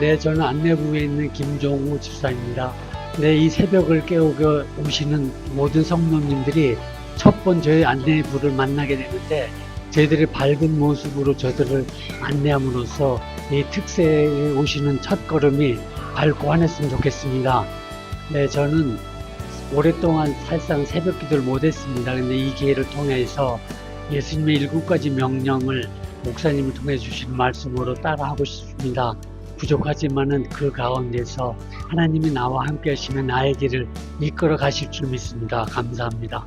네, 저는 안내부에 있는 김종우 집사입니다. 네, 이 새벽을 깨우고 오시는 모든 성도님들이 첫번 저희 안내부를 만나게 되는데 저희들이 밝은 모습으로 저들을 안내함으로써 이 특세에 오시는 첫 걸음이 밝고 환했으면 좋겠습니다. 네, 저는 오랫동안 사실상 새벽 기도를 못했습니다. 근데 이 기회를 통해서 예수님의 일곱 가지 명령을 목사님을 통해 주신 말씀으로 따라하고 싶습니다. 부족하지만은 그 가운데서 하나님이 나와 함께 하시면 나의 길을 이끌어 가실 줄 믿습니다. 감사합니다.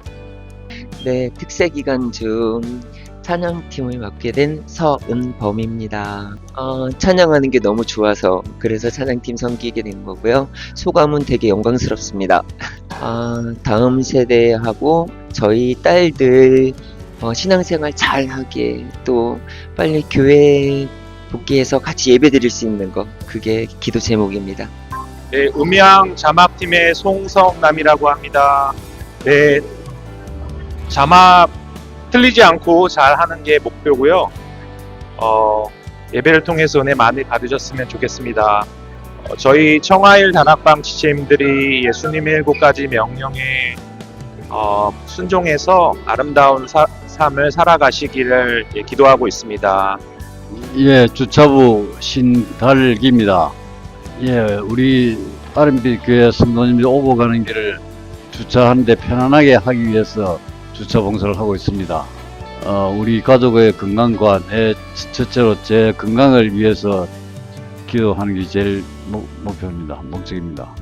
네, 특세 기간 중 찬양팀을 맡게 된 서은범입니다. 어, 찬양하는 게 너무 좋아서 그래서 찬양팀 섬기게 된 거고요. 소감은 되게 영광스럽습니다. 아, 다음 세대하고 저희 딸들 어, 신앙생활 잘 하게 또 빨리 교회 복귀해서 같이 예배 드릴 수 있는 거 그게 기도 제목입니다. 네, 음양 자막팀의 송성남이라고 합니다. 네, 자막 틀리지 않고 잘 하는 게 목표고요. 어, 예배를 통해서 은혜 많이 받으셨으면 좋겠습니다. 어, 저희 청하일 단학방 지체님들이 예수님의 일곱 가지 명령에 어, 순종해서 아름다운 사- 삶을 살아가시기를 예, 기도하고 있습니다. 예, 주차부 신달기입니다. 예, 우리 아름빛 교회 성도님들이 오고 가는 길을 주차하는데 편안하게 하기 위해서 주차 봉사를 하고 있습니다. 어, 우리 가족의 건강과 내 첫째로 제 건강을 위해서 기도하는 게 제일 목, 목표입니다. 목적입니다.